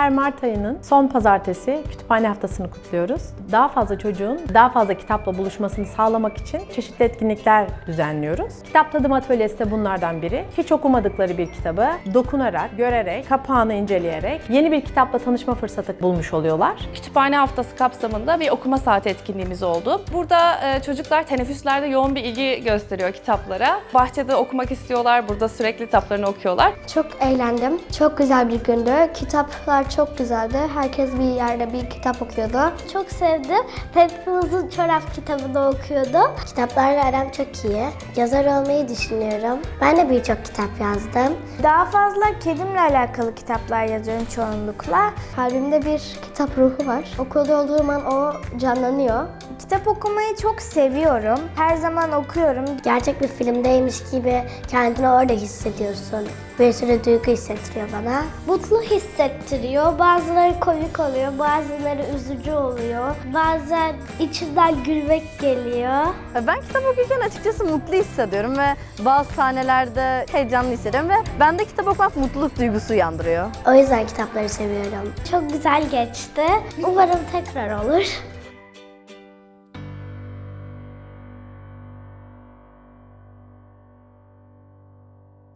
Her Mart ayının son pazartesi kütüphane haftasını kutluyoruz. Daha fazla çocuğun daha fazla kitapla buluşmasını sağlamak için çeşitli etkinlikler düzenliyoruz. Kitap Tadım Atölyesi de bunlardan biri. Hiç okumadıkları bir kitabı dokunarak, görerek, kapağını inceleyerek yeni bir kitapla tanışma fırsatı bulmuş oluyorlar. Kütüphane haftası kapsamında bir okuma saati etkinliğimiz oldu. Burada e, çocuklar teneffüslerde yoğun bir ilgi gösteriyor kitaplara. Bahçede okumak istiyorlar, burada sürekli kitaplarını okuyorlar. Çok eğlendim. Çok güzel bir gündü. Kitaplar çok güzeldi. Herkes bir yerde bir kitap okuyordu. Çok sevdim. Peppa Uzun Çorap kitabını okuyordu. Kitaplarla aram çok iyi. Yazar olmayı düşünüyorum. Ben de birçok kitap yazdım. Daha fazla kedimle alakalı kitaplar yazıyorum çoğunlukla. Kalbimde bir kitap ruhu var. Okulda olduğum an o canlanıyor. Kitap okumayı çok seviyorum. Her zaman okuyorum. Gerçek bir filmdeymiş gibi kendini orada hissediyorsun. Bir sürü duygu hissettiriyor bana. Mutlu hissettiriyor. Bazıları komik oluyor, bazıları üzücü oluyor. Bazen içinden gülmek geliyor. Ben kitap okurken açıkçası mutlu hissediyorum ve bazı sahnelerde heyecanlı hissediyorum ve bende kitap okumak mutluluk duygusu uyandırıyor. O yüzden kitapları seviyorum. Çok güzel geçti. Umarım tekrar olur.